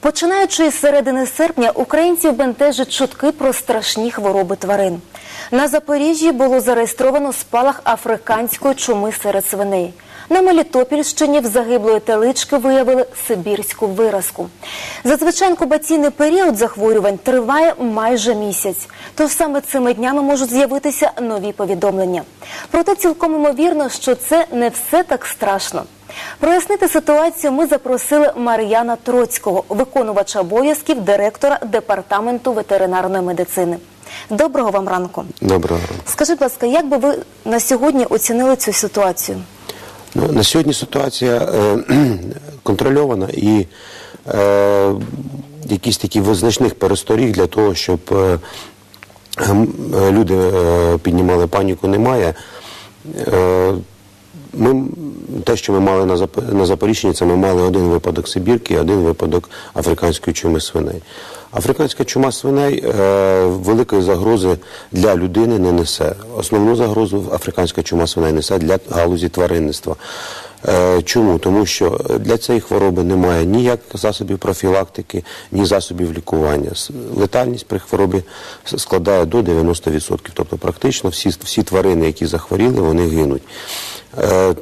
Починаючи з середини серпня, українців бентежать чутки про страшні хвороби тварин. На Запоріжжі було зареєстровано спалах африканської чуми серед свиней. На Мелітопільщині в загиблої телички виявили сибірську виразку. Зазвичай інкубаційний період захворювань триває майже місяць. Тож саме цими днями можуть з'явитися нові повідомлення. Проте цілком імовірно, що це не все так страшно. Прояснити ситуацію ми запросили Мар'яна Троцького, виконувача обов'язків директора департаменту ветеринарної медицини. Доброго вам ранку. Доброго ранку. Скажіть, будь ласка, як би ви на сьогодні оцінили цю ситуацію? Ну, на сьогодні ситуація е, контрольована і е, якісь такі визначних пересторіг для того, щоб е, е, люди е, піднімали паніку, немає. Е, ми, те, що ми мали на, Зап- на Запоріжжі, це ми мали один випадок Сибірки і один випадок африканської чуми свиней. Африканська чума свиней е, великої загрози для людини не несе. Основну загрозу африканська чума свиней несе для галузі тваринництва. Е, Чому? Тому що для цієї хвороби немає ніяких засобів профілактики, ні засобів лікування. Летальність при хворобі складає до 90%. Тобто практично всі, всі тварини, які захворіли, вони гинуть. Е,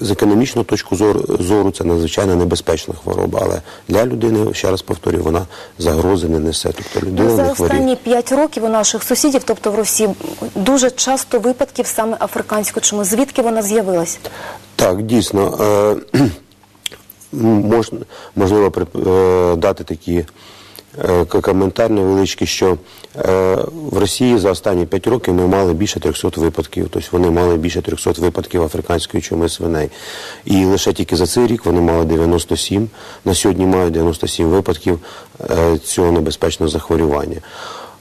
З економічної точки зору, зору це надзвичайно небезпечна хвороба, але для людини, ще раз повторюю, вона загрози не несе. Тобто людина Ну, за не останні п'ять років у наших сусідів, тобто в Росії, дуже часто випадків саме африканської чуми. Звідки вона з'явилась? Так, дійсно. Е, можливо е, дати такі коментар невеличкий, що е, в Росії за останні 5 років ми мали більше 300 випадків. Тобто вони мали більше 300 випадків африканської чуми свиней. І лише тільки за цей рік вони мали 97. На сьогодні мають 97 випадків е, цього небезпечного захворювання.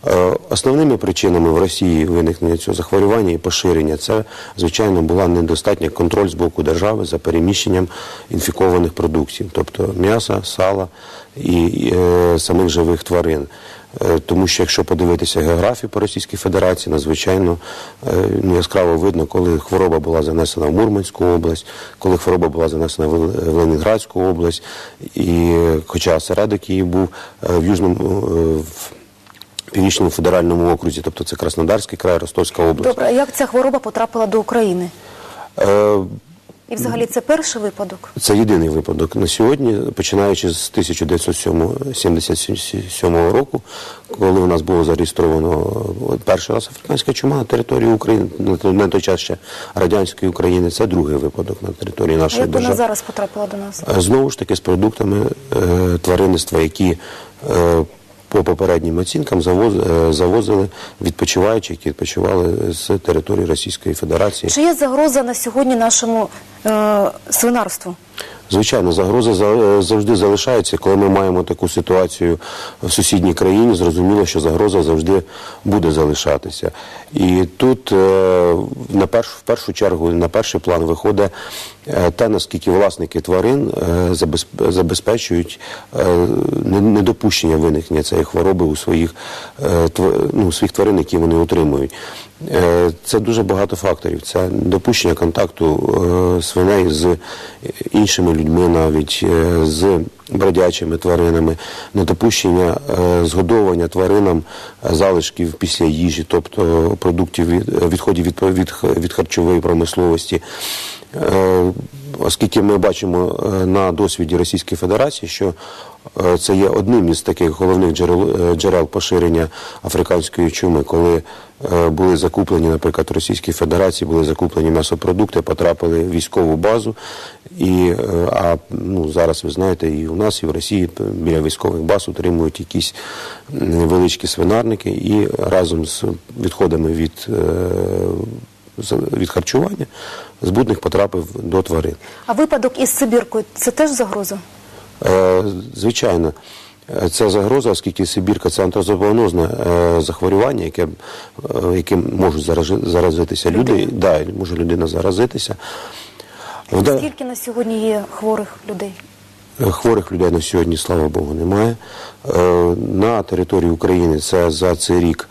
Е, Основними причинами в Росії виникнення цього захворювання і поширення це, звичайно, була недостатня контроль з боку держави за переміщенням інфікованих продуктів, тобто м'яса, сала і е, самих живих тварин. Е, Тому що якщо подивитися географію по Російській Федерації, надзвичайно ну, яскраво видно, коли хвороба була занесена в Мурманську область, коли хвороба була занесена в Лен- в Ленінградську область, і хоча осередок її був в Южному е, Північному федеральному окрузі, тобто це Краснодарський край, Ростовська область. Добре, а як ця хвороба потрапила до України? Е, І взагалі це перший випадок? Це єдиний випадок на сьогодні, починаючи з 1977 року, коли у нас було зареєстровано перший раз африканська чума на території України, на той- на той час ще радянської України. Це другий випадок на території А нашої як вона держави. зараз потрапила до нас? Е, Знову ж таки з продуктами е, тваринництва, які е, по попереднім оцінкам е, завозили відпочиваючі, які відпочивали з території Російської Федерації. Чи є загроза на сьогодні нашому е, свинарству? Звичайно, загроза за- е, завжди залишається. Коли ми маємо таку ситуацію в сусідній країні, зрозуміло, що загроза завжди буде залишатися. І тут е, на перш, в першу чергу на перший план виходить е, те, наскільки власники тварин забезпечують не- недопущення виникнення цієї хвороби у своїх, ну, своїх тварин, які вони утримують. Е, Це дуже багато факторів. Це допущення контакту е, свиней з іншими людьми, навіть е, з бродячими тваринами, недопущення згодовування тваринам залишків після їжі, тобто продуктів від, відходів від, від, від харчової промисловості. Оскільки ми бачимо е, на досвіді Російської Федерації, що е, це є одним із таких головних джерел, е, джерел поширення африканської чуми, коли були закуплені, наприклад, Російській Федерації були закуплені м'ясопродукти, потрапили в військову базу. І, а ну, зараз ви знаєте, і у нас, і в Росії біля військових баз утримують якісь м, невеличкі свинарники, і разом з відходами від, від харчування збудник потрапив до тварин. А випадок із Сибіркою це теж загроза? Е, Звичайно, це загроза, оскільки Сибірка це антозоонозне е, захворювання, яке, е, яким можуть заражи- заразитися люди. Да, може людина заразитися. В Скільки на сьогодні є хворих людей? Хворих людей на сьогодні, слава Богу, немає. Е, На території України це за цей рік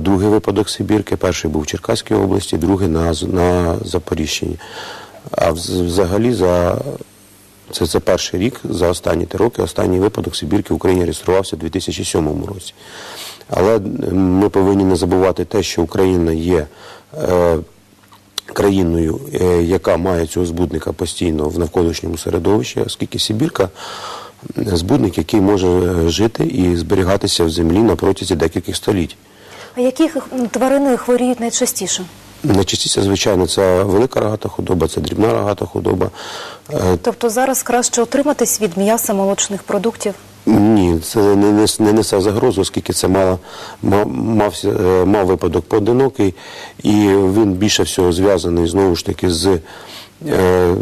другий випадок Сибірки. Перший був в Черкаській області, другий на, на Запоріжчині. А взагалі за Це, це перший рік за останні три роки. Останній випадок Сибірки в Україні реєструвався у 2007 році. Але е, ми повинні не забувати те, що Україна є е, країною, е, яка має цього збудника постійно в навколишньому середовищі, оскільки Сибірка збудник, який може е, жити і зберігатися в землі на протязі декількох століть. А які тварини хворіють найчастіше? Найчастіше, звичайно, це велика рогата худоба, це дрібна рогата худоба. Е, Тобто зараз краще утриматись від м'яса молочних продуктів. Ні, це не, нес- не несе загрозу, оскільки це мало, ма- мався, е, мав випадок поодинокий, і він більше всього зв'язаний знову ж таки з е,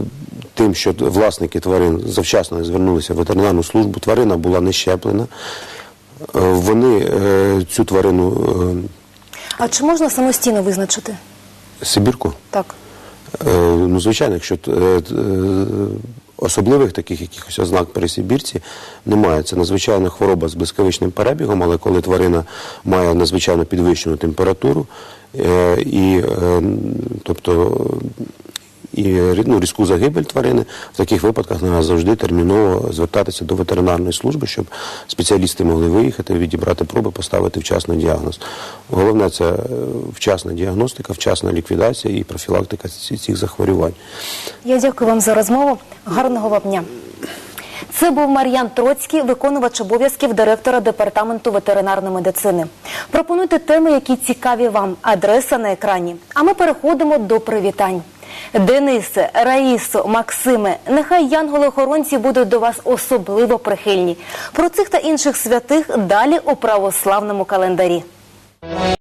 тим, що власники тварин завчасно звернулися в ветеринарну службу. Тварина була не щеплена. Е, Вони е, цю тварину А чи можна самостійно визначити? е, Сибірку Так. Ну, звичайно, якщо особливих таких якихось ознак при Сибірці немає. Це надзвичайна хвороба з блискавичним перебігом, але коли тварина має надзвичайно підвищену температуру, і, тобто, і ну, різку загибель тварини, в таких випадках треба завжди терміново звертатися до ветеринарної служби, щоб спеціалісти могли виїхати, відібрати проби, поставити вчасно діагноз. Головне це е, вчасна діагностика, вчасна ліквідація і профілактика цих захворювань. Я дякую вам за розмову. Гарного вам дня. Це був Мар'ян Троцький, виконувач обов'язків директора департаменту ветеринарної медицини. Пропонуйте теми, які цікаві вам. Адреса на екрані. А ми переходимо до привітань. Денисе, Раїсо, Максиме, нехай янголи-охоронці будуть до вас особливо прихильні. Про цих та інших святих далі у православному календарі.